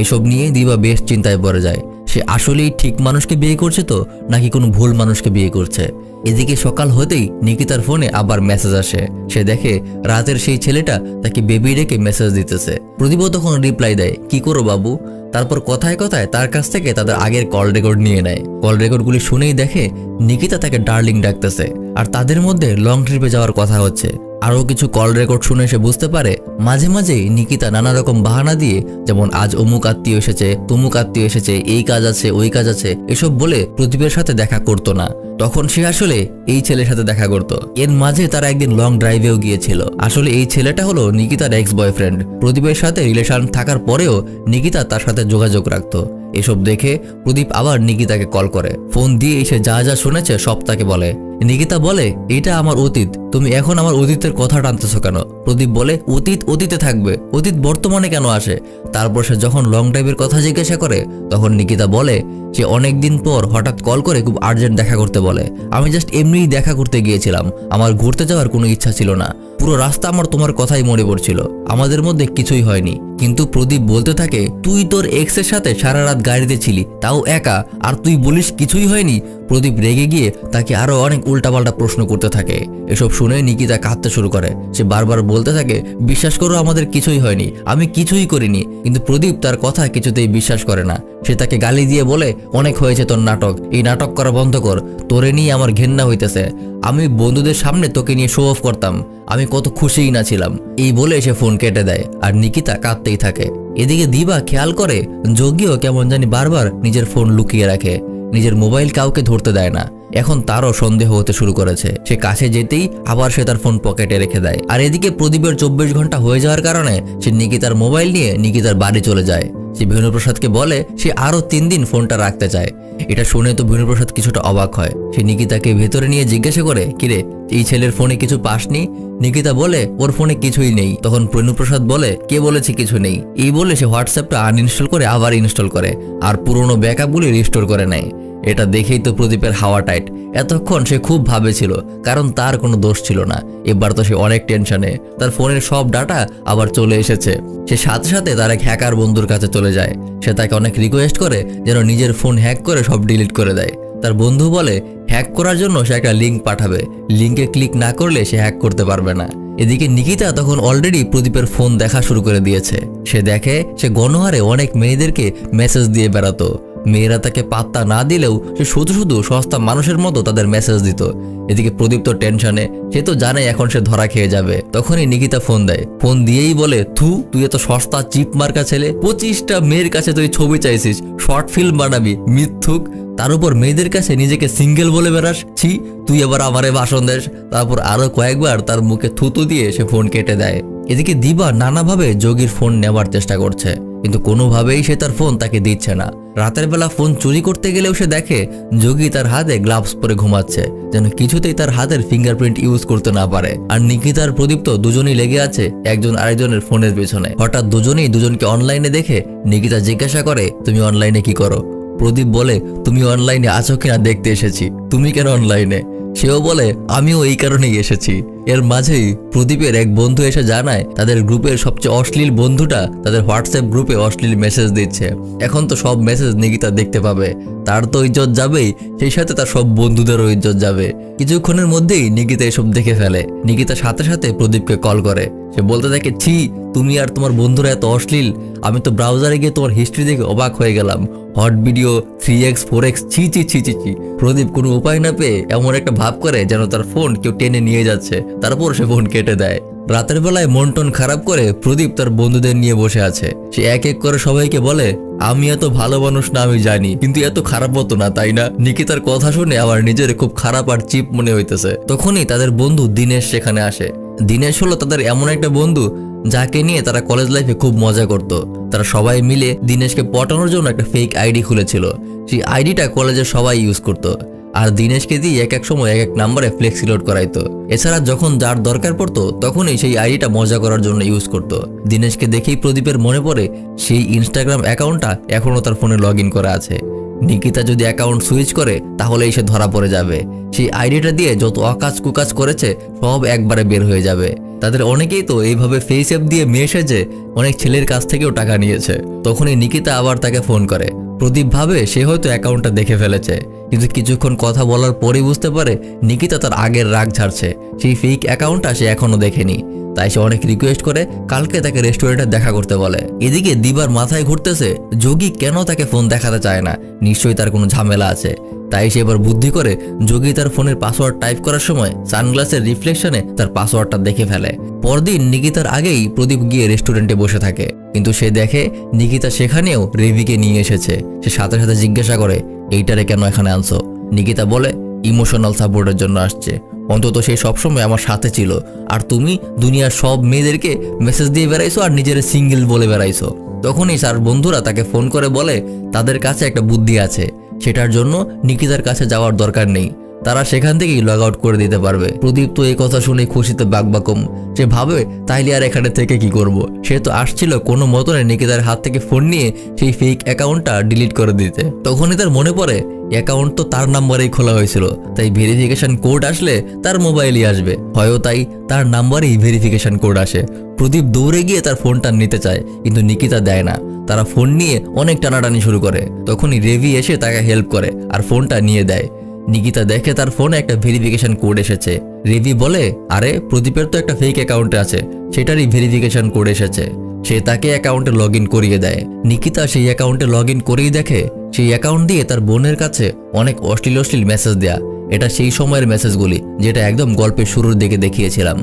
Speaker 1: এসব নিয়ে দিবা বেশ চিন্তায় পড়ে যায়। সে আসলেই ঠিক মানুষকে বিয়ে করছে তো, নাকি কোনো ভুল মানুষকে বিয়ে করছে? এদিকে সকাল হতেই নিকিতার ফোনে আবার মেসেজ আসে। সে দেখে রাতের সেই ছেলেটা তাকে বেবি রেখে মেসেজ দিতেছে। প্রদীপ তখন রিপ্লাই দেয়, কি করো বাবু? তারপর কথায় কথায় তার কাছ থেকে তাদের আগের কল রেকর্ড নিয়ে নেয়। কল রেকর্ডগুলি শুনেই দেখে নিকিতা তাকে ডার্লিং ডাকতেছে। আর তাদের মধ্যে লং ট্রিপে যাওয়ার কথা হচ্ছে। আরও কিছু কল রেকর্ড শুনে সে বুঝতে পারে মাঝে মাঝেই নিকিতা নানা রকম বাহানা দিয়ে, যেমন, আজ অমুক আত্মীয় এসেছে, তমুক আত্মীয় এসেছে, এই কাজ আছে, ওই কাজ আছে, এসব বলে প্রদীপের সাথে দেখা করতো না। তখন সে আসলে এই ছেলের সাথে দেখা করত। এর মাঝে তারা একদিন লং ড্রাইভেও গিয়েছিল। আসলে এই ছেলেটা হলো নিকিতার এক্স বয়ফ্রেন্ড প্রদীপের সাথে রিলেশন থাকার পরেও নিকিতা তার সাথে যোগাযোগ রাখতো। এসব দেখে প্রদীপ আবার নিকিতাকে কল করে। ফোন দিয়ে এসে যা যা শুনেছে সব তাকে বলে। নিকিতা বলে, এটা আমার অতীত। তুমি এখন আমার অতীতের কথা টানতেছো কেন? প্রদীপ বলে, অতীত অতীতে থাকবে। অতীত বর্তমানে কেন আসে? তারপর সে যখন লং ড্রাইভের কথা জিজ্ঞাসা করে, তখন নিকিতা বলে, সে অনেক দিন পর হঠাৎ কল করে খুব আর্জেন্ট দেখা করতে বলে। আমি জাস্ট এমনিই দেখা করতে গিয়েছিলাম। আমার ঘুরতে যাওয়ার কোনো ইচ্ছা ছিল না। পুরো রাস্তা আমার তোমার কথাই মনে পড়ছিল। আমাদের মধ্যে কিছুই হয়নি। কিন্তু প্রদীপ বলতে থাকে, তুই তোর এক্সের সাথে সারা রাত গাড়িতে ছিলি, তাও একা, আর তুই বলিস কিছুই হয়নি? প্রদীপ রেগে গিয়ে তাকে আরও অনেক উল্টাপাল্টা প্রশ্ন করতে থাকে। এসব শুনে নিকিতা কাঁদতে শুরু করে। সে বারবার বলতে থাকে, বিশ্বাস করো, আমাদের কিছুই হয়নি। আমি কিছুই করিনি। কিন্তু প্রদীপ তার কথা কিছুতেই বিশ্বাস করে না। সে তাকে গালি দিয়ে বলে, অনেক হয়েছে তোর নাটক। এই নাটক করা বন্ধ কর। তোরে নিয়ে আমার ঘেন্না হইতেছে। আমি বন্ধুদের সামনে তোকে নিয়ে শো অফ করতাম। আমি কত খুশিই না ছিলাম। এই বলে সে ফোন কেটে দেয় আর নিকিতা কাঁদতেই থাকে। এদিকে দিবা খেয়াল করে, যোগীও কেমন জানি বারবার নিজের ফোন লুকিয়ে রাখে। নিজের মোবাইল কাউকে ধরতে দেয় না। এখন তারও সন্দেহ হতে শুরু করেছে। সে কাছে যেতেই আবার সে তার ফোন পকেটে রেখে দেয়। আর এদিকে প্রদীপের চব্বিশ ঘণ্টা হয়ে যাওয়ার কারণে সে নিকিতার মোবাইল নিয়ে নিকিতার বাড়ি চলে যায়। সে ভেনুপ্রসাদকে বলে সে আরও তিন দিন ফোনটা রাখতে চায়। এটা শুনে তো ভেনুপ্রসাদ কিছুটা অবাক হয়। সে নিকিতাকে ভেতরে নিয়ে জিজ্ঞাসা করে, কিরে, এই ছেলের ফোনে কিছু পাসনি? নিকিতা বলে, ওর ফোনে কিছুই নেই। তখন প্রণুপ্রসাদ বলে, কে বলেছে কিছু নেই? এই বলে সে হোয়াটসঅ্যাপটা আনইনস্টল করে আবার ইনস্টল করে, আর পুরনো ব্যাকআপগুলি রিস্টোর করে নেয়। এটা দেখেই তো প্রদীপের হাওয়া টাইট। এতক্ষণ সে খুব ভাবেছিল, কারণ তার কোনো দোষ ছিল না। এবার তো সে অনেক টেনশনে। তার ফোনের সব ডাটা আবার চলে এসেছে। সে সাথে সাথে তার এক হ্যাকার বন্ধুর কাছে চলে যায়। সে তাকে অনেক রিকোয়েস্ট করে যেন নিজের ফোন হ্যাক করে সব ডিলিট করে দেয়। তার বন্ধু বলে, হ্যাক করার জন্য সে একটা লিঙ্ক পাঠাবে। লিঙ্কে ক্লিক না করলে সে হ্যাক করতে পারবে না। এদিকে নিকিতা তখন অলরেডি প্রদীপের ফোন দেখা শুরু করে দিয়েছে। সে দেখে সে গণহারে অনেক মেয়েদেরকে মেসেজ দিয়ে বেড়াতো। মেয়েরা তাকে পাত্তা না দিলেও সে শুধু শুধু সস্তা মানুষের মতো তাদের মেসেজ দিত। এদিকে প্রদীপ তো টেনশনে সে তো জানে এখন সে ধরা খেয়ে যাবে। তখনই নিকিতা ফোন দেয়। ফোন দিয়েই বলে, থু, তুই এত সস্তা চিপ মার্কা ছেলে, পঁচিশটা মেয়ের কাছে তুই ছবি চাইছিস শর্ট ফিল্ম বানাবি, মিথ্যুক। তার উপর মেয়েদের কাছে নিজেকে সিঙ্গেল বলে বেড়াস। ছি, তুই এবার আমারে ভাষণ দেস। তারপর আরও কয়েকবার তার মুখে থুতু দিয়ে সে ফোন কেটে দেয়। এদিকে দিবা নানাভাবে যোগীর ফোন নেবার চেষ্টা করছে, কিন্তু কোনোভাবেই সে তার ফোন তাকে দিচ্ছে না। রাতের বেলা ফোন চুরি করতে গেলেও সে দেখে যোগী তার হাতে গ্লাভস পরে ঘুমাচ্ছে, যেন কিছুতেই তার হাতের ফিঙ্গারপ্রিন্ট ইউজ করতে না পারে। আর নিকিতা আর প্রদীপ তো দুজনেই লেগে আছে একজন আরেকজনের ফোনের পেছনে। হঠাৎ দুজনেই দুজনকে অনলাইনে দেখে নিকিতা জিজ্ঞাসা করে, তুমি অনলাইনে কি করো? প্রদীপ বলে, তুমি অনলাইনে আছো কিনা দেখতে এসেছি। তুমি কেন অনলাইনে? সেও বলে, আমিও এই কারণেই এসেছি। এর মাঝেই প্রদীপের এক বন্ধু এসে জানায়, তাদের গ্রুপের সবচেয়ে অশ্লীল বন্ধুটা তাদের হোয়াটসঅ্যাপ গ্রুপে অশ্লীল মেসেজ দিচ্ছে। এখন তো সব মেসেজ নিকিতা দেখতে পাবে। তার তো ইজ্জত যাবেই, সেই সাথে তার সব বন্ধুদেরও ইজ্জত যাবে। কিছুক্ষণের মধ্যেই নিকিতা এসব দেখে ফেলে। নিকিতা সাথে সাথে প্রদীপকে কল করে। সে বলতে থাকে, ছি, তুমি আর তোমার বন্ধুরা এত অশ্লীল। আমি তো ব্রাউজারে গিয়ে তোমার হিস্ট্রি দেখে অবাক হয়ে গেলাম। Hot video three X four X ছি ছি ছি ছি ছি। প্রদীপ কোনো উপায় না পেয়ে এমন একটা ভাব করে যেন তার ফোন কেউ টেনে নিয়ে যাচ্ছে। তারপর সে ফোন কেটে দেয়। রাতের বেলায় মন টন খারাপ করে প্রদীপ তার বন্ধুদের নিয়ে বসে আছে। সে এক এক করে সবাইকে বলে, আমি এত ভালো মানুষ না, আমি জানি, কিন্তু এত খারাপ হতো না, তাই না? নিকিতার কথা শুনে আমার নিজের খুব খারাপ আর চিপ মনে হইতেছে। তখনই তাদের বন্ধু দিনেশ সেখানে আসে। দিনেশ হলো তাদের এমন একটা বন্ধু, যাকে নিয়ে তারা কলেজ লাইফে খুব মজা করত। তারা সবাই মিলে দিনেশকে পটানোর জন্য একটা ফেক আইডি খুলেছিল। সেই আইডিটা কলেজে সবাই ইউজ করত। আর দিনেশকে দিয়ে এক এক সময় এক এক নাম্বারে ফ্লেক্সি লোড করাইতো। এছাড়া যখন যার দরকার পড়তো, তখনই সেই আইডিটা মজা করার জন্য ইউজ করত। দিনেশকে দেখেই প্রদীপের মনে পড়ে, সেই ইনস্টাগ্রাম অ্যাকাউন্টটা এখনও তার ফোনে লগ করা আছে। নিকিতা যদি অ্যাকাউন্ট সুইচ করে, তাহলেই সে ধরা পড়ে যাবে। সেই আইডিটা দিয়ে যত অকাজ কুকাজ করেছে, সব একবারে বের হয়ে যাবে। তাদের অনেকেই তো এইভাবে ফেস অ্যাপ দিয়ে মেয়ে সেজে অনেক ছেলের কাছ থেকেও টাকা নিয়েছে। তখনই নিকিতা আবার তাকে ফোন করে। প্রদীপ ভাবে সে হয়তো অ্যাকাউন্টটা দেখে ফেলেছে। কিন্তু কিছুক্ষণ কথা বলার পরেই বুঝতে পারে নিকিতা তার আগের রাগ ঝাড়ছে। সেই ফেক অ্যাকাউন্টটা সে এখনও দেখেনি। তাই সে অনেক রিকোয়েস্ট করে কালকে তাকে রেস্টুরেন্টে দেখা করতে বলে। এদিকে দিবার মাথায় ঘুরতেছে, যোগী কেন তাকে ফোন দেখাতে চায় না? নিশ্চয়ই তার কোনো ঝামেলা আছে। তাই সে এবার বুদ্ধি করে যোগী তার ফোনের পাসওয়ার্ড টাইপ করার সময় সানগ্লাসের রিফ্লেকশনে তার পাসওয়ার্ডটা দেখে ফেলে। পরদিন নিকিতার আগেই প্রদীপ গিয়ে রেস্টুরেন্টে বসে থাকে। কিন্তু সে দেখে নিকিতা সেখানেও রেভিকে নিয়ে এসেছে। সে সাথে সাথে জিজ্ঞাসা করে এইটারে কেন এখানে আনছো? নিকিতা বলে ইমোশনাল সাপোর্টের জন্য আসছে। অন্তত সে সবসময় আমার সাথে ছিল। আর তুমি দুনিয়ার সব মেয়েদেরকে মেসেজ দিয়ে বেড়াইছো আর নিজের সিঙ্গেল বলে বেড়াইছো। তখনই স্যার বন্ধুরা তাকে ফোন করে বলে, তাদের কাছে একটা বুদ্ধি আছে। সেটার জন্য নিকিতার কাছে যাওয়ার দরকার নেই। তারা সেখান থেকেই লগ আউট করে দিতে পারবে। প্রদীপ তো এই কথা শুনে খুশিতে বাকবাকম। সে ভাবে, তাইলে আর এখানে থেকে কি করব। সে তো আসছিল কোনো মতনে নিকিতার হাত থেকে ফোন নিয়ে সেই ফেক অ্যাকাউন্টটা ডিলিট করে দিতে। তখনই তার মনে পড়ে অ্যাকাউন্ট তো তার নাম্বারেই খোলা হয়েছিল। তাই ভেরিফিকেশন কোড আসলে তার মোবাইলই আসবে। হয়ও তাই তার নাম্বারেই ভেরিফিকেশন কোড আসে। প্রদীপ দৌড়ে গিয়ে তার ফোনটা নিতে চায়, কিন্তু নিকিতা দেয় না। তারা ফোন নিয়ে অনেক টানাটানি শুরু করে। তখনই রেভি এসে তাকে হেল্প করে আর ফোনটা নিয়ে দেয়। নিকিতা দেখে তার ফোনে একটা ভেরিফিকেশন কোড এসেছে। রেভি বলে, আরে, প্রদীপের তো একটা ফেক অ্যাকাউন্টে আছে। সেটারই ভেরিফিকেশন কোড এসেছে। সে তাকে অ্যাকাউন্টে লগ করিয়ে দেয়। নিকিতা সেই অ্যাকাউন্টে লগ করেই দেখে, সেই অ্যাকাউন্ট দিয়ে তার বোনের কাছে অনেক অশ্লীল অশ্লীল মেসেজ দেয়া। এটা সেই সময়ের মেসেজগুলি যেটা একদম গল্পের শুরুর দিকে দেখিয়েছিলাম।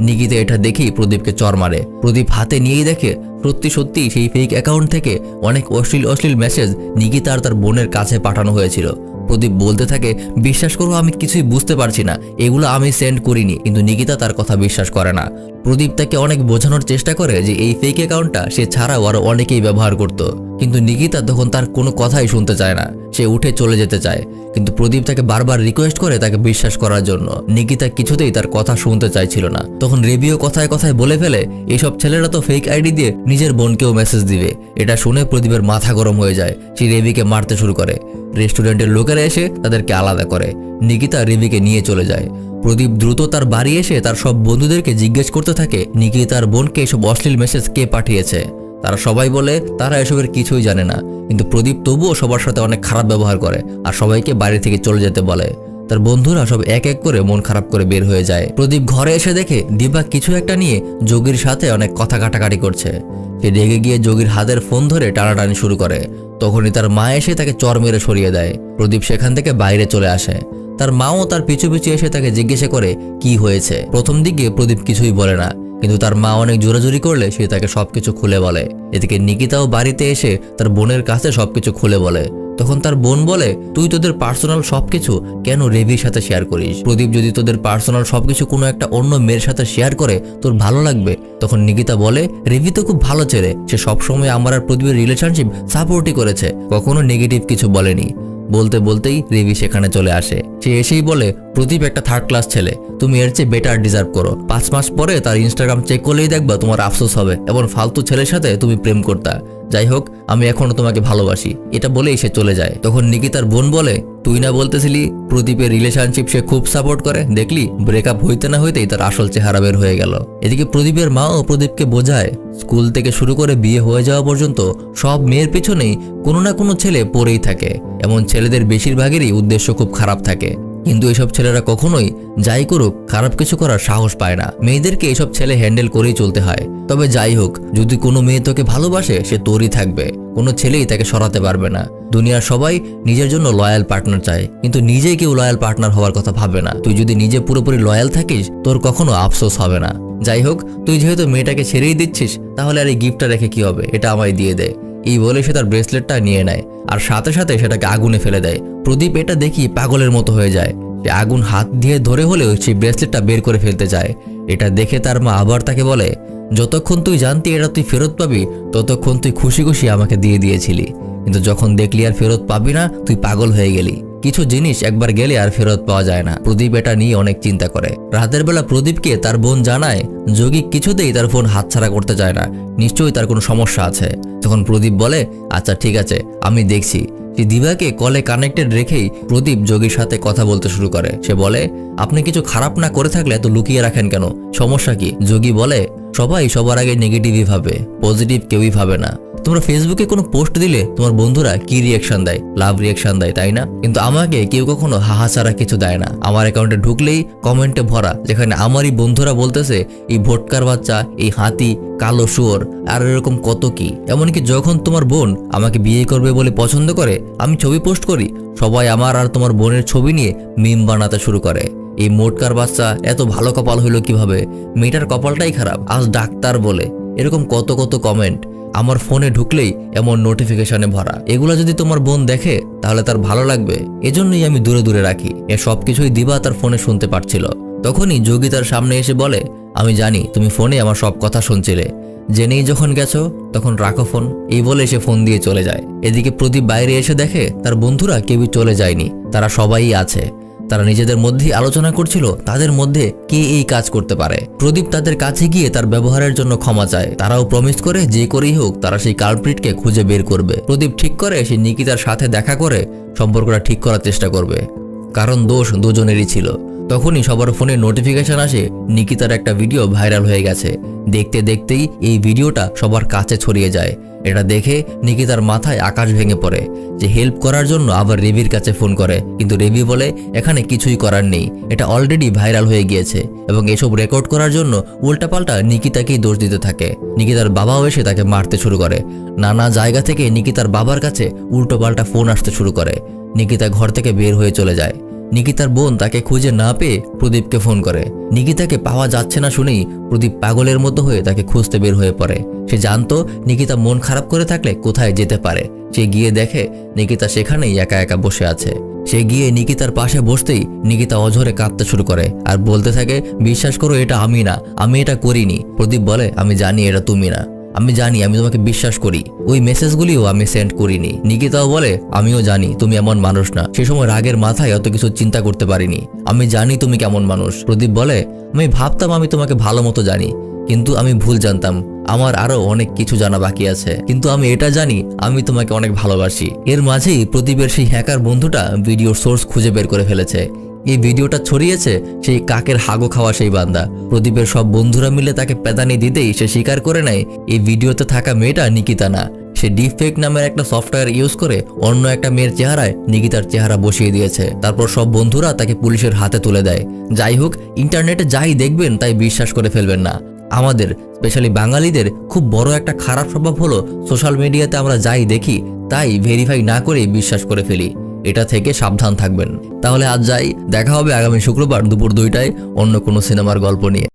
Speaker 1: নিকিতা এটা দেখেই প্রদীপকে চর মারে। প্রদীপ হাতে নিয়েই দেখে, সত্যি সত্যি সেই ফেক অ্যাকাউন্ট থেকে অনেক অশ্লীল অশ্লীল মেসেজ নিকিতা আর তার বোনের কাছে পাঠানো হয়েছিল। প্রদীপ বলতে থাকে, বিশ্বাস করো, আমি কিছুই বুঝতে পারছি না। এগুলো আমি সেন্ড করিনি, কিন্তু নিকিতা তার কথা বিশ্বাস করে না। প্রদীপ তাকে অনেক বোঝানোর চেষ্টা করে যে এই ফেক অ্যাকাউন্টটা সে ছাড়াও আরও অনেকেই ব্যবহার করত। কিন্তু নিকিতা তখন তার কোনো কথাই শুনতে চায় না। সে উঠে চলে যেতে চায়, কিন্তু প্রদীপ তাকে বারবার রিকোয়েস্ট করে তাকে বিশ্বাস করার জন্য। নিকিতা কিছুতেই তার কথা শুনতে চাইছিল না। তখন রেবিও কথায় কথায় বলে ফেলে এইসব ছেলেরা তো ফেক আইডি দিয়ে নিজের বোনকেও মেসেজ দিবে। এটা শুনে প্রদীপের মাথা গরম হয়ে যায়। সে রেবিকে মারতে শুরু করে। রেস্টুরেন্টের লোকেরা এসে তাদেরকে আলাদা করে। নিকিতা রেবিকে নিয়ে চলে যায়। প্রদীপ দ্রুত তার বাড়ি এসে তার সব বন্ধুদেরকে জিজ্ঞেস করতে থাকে, নিকিতার বোনকে এসব অশ্লীল মেসেজ কে পাঠিয়েছে? তারা সবাই বলে, তারা এসবের কিছুই জানে না। কিন্তু প্রদীপ তবুও সবার সাথে অনেক খারাপ ব্যবহার করে আর সবাইকে বাড়ি থেকে চলে যেতে বলে। তার বন্ধুরা সব এক এক করে মন খারাপ করে বের হয়ে যায়। প্রদীপ ঘরে এসে দেখে দিবা কিছু একটা নিয়ে যোগীর সাথে অনেক কথা কাটাকাটি করছে। সে রেগে গিয়ে যোগীর হাতের ফোন ধরে টানাটানি শুরু করে। তখনই তার মা এসে তাকে চর মেরে সরিয়ে দেয়। প্রদীপ সেখান থেকে বাইরে চলে আসে। তার মাও তার পিছু পিছু এসে তাকে জিজ্ঞেস করে, কি হয়েছে? প্রথম দিকে প্রদীপ কিছুই বলে না। কিন্তু তার মা অনেক জোরাজুরি করলে সে তাকে সবকিছু খুলে বলে। এদিকে নিকিতাও বাড়িতে এসে তার বোনের কাছে সবকিছু খুলে বলে। তখন তার বোন বলে, তুই তোদের পার্সোনাল সবকিছু কেন রেভির সাথে শেয়ার করিস? প্রদীপ যদি তোদের পার্সোনাল সবকিছু কোনো একটা অন্য মেয়ের সাথে শেয়ার করে, তোর ভালো লাগবে? তখন নিকিতা বলে, রেভি তো খুব ভালো ছেলে। সে সবসময় আমার আর প্রদীপের রিলেশনশিপ সাপোর্টই করেছে। কখনো নেগেটিভ কিছু বলেনি। বলতে বলতেই রেভি সেখানে চলে আসে। সে এসেই বলে প্রদীপ একটা থার্ড ক্লাস ছেলে। তুমি এর চেয়ে বেটার ডিজার্ভ করো। পাঁচ মাস পরে তার ইনস্টাগ্রাম চেক করলেই দেখবা তোমার আফসোস হবে এবং ফালতু ছেলের সাথে তুমি প্রেম করতা। যাই হোক, আমি এখনও তোমাকে ভালোবাসি। এটা বলেই সে চলে যায়। তখন নিকিতার বোন বলে, তুই না বলতেছিলি প্রদীপের রিলেশনশিপ সে খুব সাপোর্ট করে? দেখলি ব্রেকআপ হইতে না হইতেই তার আসল চেহারা বের হয়ে গেল। এদিকে প্রদীপের মা ও প্রদীপকে বোঝায়, স্কুল থেকে শুরু করে বিয়ে হয়ে যাওয়া পর্যন্ত সব মেয়ের পেছনেই কোনো না কোনো ছেলে পড়েই থাকে। এমন ছেলেদের বেশিরভাগেরই উদ্দেশ্য খুব খারাপ থাকে। কিন্তু এসব ছেলেরা কখনোই যাই করুক, খারাপ কিছু করার সাহস পায় না। মেয়েদেরকে এসব ছেলে হ্যান্ডেল করেই চলতে হয়। তবে যাই হোক, যদি কোনো মেয়ে তোকে ভালোবাসে, সে তোরই থাকবে। কোনো ছেলেই তাকে সরাতে পারবে না। দুনিয়ার সবাই নিজের জন্য লয়াল পার্টনার চায়। কিন্তু নিজেই কেউ লয়াল পার্টনার হওয়ার কথা ভাবে না। তুই যদি নিজে পুরোপুরি লয়াল থাকিস, তোর কখনো আফসোস হবে না। যাই হোক, তুই যেহেতু মেয়েটাকে ছেড়েই দিচ্ছিস, তাহলে আর এই গিফটটা রেখে কি হবে? এটা আমায় দিয়ে দে। এই বলে সে তার ব্রেসলেটটা নিয়ে নেয়, আর সাথে সাথে সেটাকে আগুনে ফেলে দেয়। প্রদীপ এটা দেখি পাগলের মতো হয়ে যায়। সে আগুন হাত দিয়ে ধরে হলেও সেই ব্রেসলেটটা বের করে ফেলতে চায়। এটা দেখে তার মা আবার তাকে বলে, যতক্ষণ তুই জানতি এটা তুই ফেরত পাবি, ততক্ষণ তুই খুশি খুশি আমাকে দিয়ে দিয়েছিলি। কিন্তু যখন দেখলি আর ফেরত পাবি না, তুই পাগল হয়ে গেলি। কিছু জিনিস একবার গেলে আর ফেরত পাওয়া যায় না। প্রদীপ এটা নিয়ে অনেক চিন্তা করে। রাতের বেলা প্রদীপকে তার বোন জানায়, যোগী কিছুতেই তার ফোন হাতছাড়া করতে চায় না। নিশ্চয়ই তার কোনো সমস্যা আছে। তখন প্রদীপ বলে আচ্ছা ঠিক আছে, আমি দেখছি। সে দিবাকে কলে কানেক্টেড রেখেই প্রদীপ যোগীর সাথে কথা বলতে শুরু করে। সে বলে, আপনি কিছু খারাপ না করে থাকলে এত লুকিয়ে রাখেন কেন? সমস্যা কি? যোগী বলে সবাই সবার আগে নেগেটিভই ভাবে পজিটিভ কেউই ভাবে না। তোমরা ফেসবুকে কোনো পোস্ট দিলে তোমার বন্ধুরা কি রিয়াকশন দেয়? লাভ রিয়াকশন দেয়, তাই না? কিন্তু আমাকে কেউ কখনো হাহা ছাড়া কিছু দেয় না। আমার অ্যাকাউন্টে ঢুকলেই কমেন্টে ভরা, যেখানে আমারই বন্ধুরা বলতেছে, এই ভোটকার বাচ্চা, এই হাতি, কালো শুয়োর, আর এরকম কত কি? এমনকি যখন তোমার বোন আমাকে বিয়ে করবে বলে পছন্দ করে, আমি ছবি পোস্ট করি, সবাই আমার আর তোমার বোনের ছবি নিয়ে মিম বানাতে শুরু করে। এই মোটকার বাচ্চা এত ভালো কপাল হইল কীভাবে? মেয়েটার কপালটাই খারাপ, আজ ডাক্তার বলে। এরকম কত কত কমেন্ট আমার ফোনে ঢুকলেই এমন নোটিফিকেশনে ভরা। এগুলো যদি তোমার বোন দেখে, তাহলে তার ভালো লাগবে। এজন্যই আমি দূরে দূরে রাখি। এ সব কিছুই দিবা তার ফোনে শুনতে পারছিল। তখনই যোগী তার সামনে এসে বলে, আমি জানি তুমি ফোনে আমার সব কথা শুনছিলে। জেনেই যখন গেছো, তখন রাখো ফোন এই বলে সে ফোন দিয়ে চলে যায়। এদিকে প্রদীপ বাইরে এসে দেখে তার বন্ধুরা কেউই চলে যায়নি। তারা সবাই আছে। তারা নিজেদের মধ্যেই আলোচনা করছিল, তাদের মধ্যে কে এই কাজ করতে পারে। প্রদীপ তাদের কাছে গিয়ে তার ব্যবহারের জন্য ক্ষমা চায়। তারাও প্রমিস করে, যে করেই হোক, তারা সেই কালপ্রিটকে খুঁজে বের করবে। প্রদীপ ঠিক করে, সে নিকিতার সাথে দেখা করে সম্পর্কটা ঠিক করার চেষ্টা করবে। কারণ দোষ দুজনেরই ছিল। তখনই সবার ফোনে নোটিফিকেশন আসে, নিকিতার একটা ভিডিও ভাইরাল হয়ে গেছে। দেখতে দেখতেই এই ভিডিওটা সবার কাছে ছড়িয়ে যায়। এটা দেখে নিকিতার মাথায় আকাশ ভেঙে পড়ে যে হেল্প করার জন্য আবার রেভির কাছে ফোন করে। কিন্তু রেভি বলে, এখানে কিছুই করার নেই। এটা অলরেডি ভাইরাল হয়ে গিয়েছে এবং এসব রেকর্ড করার জন্য উল্টাপাল্টা নিকিতাকেই দোষ দিতে থাকে। নিকিতার বাবাও এসে তাকে মারতে শুরু করে। নানা জায়গা থেকে নিকিতার বাবার কাছে উল্টোপাল্টা ফোন আসতে শুরু করে। নিকিতা ঘর থেকে বের হয়ে চলে যায়। নিকিতার বোন তাকে খুঁজে না পেয়ে প্রদীপকে ফোন করে। নিকিতাকে পাওয়া যাচ্ছে না শুনেই প্রদীপ পাগলের মতো হয়ে তাকে খুঁজতে বের হয়ে পড়ে। সে জানতো নিকিতা মন খারাপ করে থাকলে কোথায় যেতে পারে। সে গিয়ে দেখে নিকিতা সেখানেই একা একা বসে আছে। সে গিয়ে নিকিতার পাশে বসতেই নিকিতা অঝরে কাঁদতে শুরু করে আর বলতে থাকে, বিশ্বাস করো, এটা আমি না। আমি এটা করিনি। প্রদীপ বলে, আমি জানি এটা তুমি না। আমি জানি, আমি তোমাকে বিশ্বাস করি। ওই মেসেজগুলিও আমি সেন্ড করিনি। নিকিতাও বলে, আমিও জানি, তুমি এমন মানুষ না। সে সময় রাগের মাথায় অত কিছু চিন্তা করতে পারিনি। আমি জানি তুমি কেমন মানুষ। প্রদীপ বলে, আমি ভাবতাম আমি তোমাকে ভালো মতো জানি, কিন্তু আমি ভুল জানতাম। আমার আরও অনেক কিছু জানা বাকি আছে। কিন্তু আমি এটা জানি, আমি তোমাকে অনেক ভালোবাসি। এর মাঝেই প্রদীপের সেই হ্যাকার বন্ধুটা ভিডিওর সোর্স খুঁজে বের করে ফেলেছে। এই ভিডিওটা ছড়িয়েছে সেই কাকের হাগো খাওয়া সেই বান্দা। প্রদীপের সব বন্ধুরা মিলে তাকে পেদানি দিতেই সে স্বীকার করে নেয়, এই ভিডিওতে থাকা মেয়েটা নিকিতা না। সে ডিফেক্ট নামের একটা সফটওয়্যার ইউজ করে অন্য একটা মেয়ের চেহারায় নিকিতার চেহারা বসিয়ে দিয়েছে। তারপর সব বন্ধুরা তাকে পুলিশের হাতে তুলে দেয়। যাই হোক, ইন্টারনেটে যাই দেখবেন তাই বিশ্বাস করে ফেলবেন না। আমাদের, স্পেশালি বাঙালিদের, খুব বড় একটা খারাপ স্বভাব হলো সোশ্যাল মিডিয়াতে আমরা যাই দেখি, তাই ভেরিফাই না করেই বিশ্বাস করে ফেলি। এটা থেকে সাবধান থাকবেন। তাহলে আজ যাই, দেখা হবে আগামী শুক্রবার দুপুর দুইটায় অন্য কোনো সিনেমার গল্প নিয়ে।